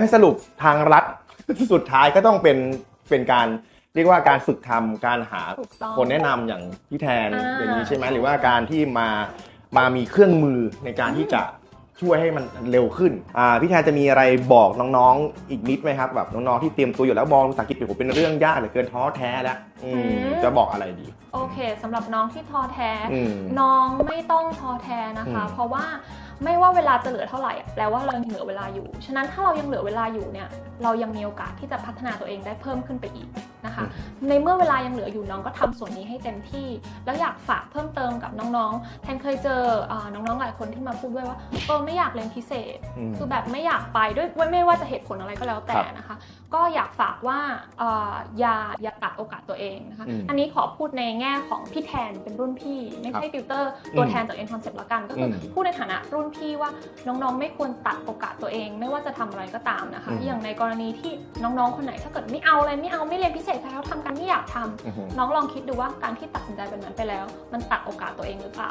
ให้สรุปทางรัฐ สุดท้ายก็ต้องเป็นเป็นการเรียกว่าการฝึกทำการหาถูกต้องคนแนะนำอย่างพี่แทนอ่า อย่างนี้ใช่ไหมหรือว่าการที่มามามีเครื่องมือในการที่จะช่วยให้มันเร็วขึ้นอ่าพี่แทนจะมีอะไรบอกน้องๆอีกนิดไหมครับแบบน้องๆที่เตรียมตัวอยู่แล้วมองภาษาอังกฤษโอ้โหเป็นเรื่องยากเหลือเกินท้อแท้แล้วอืม จะบอกอะไรดี โอเคสำหรับน้องที่ท้อแท้ อืม น้องไม่ต้องท้อแท้นะคะ อืมเพราะว่า ไม่ว่าเวลาจะเหลือเท่าไหร่แปลว่าเรายังเหลือเวลาอยู่ ฉะนั้นถ้าเรายังเหลือเวลาอยู่เนี่ย เรายังมีโอกาสที่จะพัฒนาตัวเองได้เพิ่มขึ้นไปอีก นะคะ ในเมื่อเวลายังเหลืออยู่น้องก็ทำส่วนนี้ให้เต็มที่ แล้วอยากฝากเพิ่มเติมกับน้องๆ แทนเคยเจออาน้องๆหลายคนที่มาพูดด้วยว่าเออไม่อยากเรียนพิเศษอืมคือแบบไม่อยากไปด้วยไม่ว่าจะเหตุผลอะไรก็แล้วแต่นะคะ ก็อยากฝากว่าเอ่ออย่าอย่าตัดโอกาสตัวเองนะคะอืมอันนี้ขอพูดในแง่ของพี่แทนเป็นรุ่นพี่ ไม่ใช่ติวเตอร์ตัวแทนจากเอ็นคอนเซ็ปต์ละกัน ก็คืออมพูดในฐานะรุ่นพี่ว่าน้องๆ ไม่ควรตัดโอกาสตัวเอง ไม่ว่าจะทำอะไรก็ตามนะคะอืมอย่างในกรณีที่น้องๆคนไหนถ้าเกิดไม่เอาเลยไม่เอาไม่เรียนพิเศษแล้วทำกันที่อยากทำอือหือน้องลองคิดดูว่าการที่ตัดสินใจแบบนั้นไปแล้ว มันตัดโอกาสตัวเองหรือเปล่า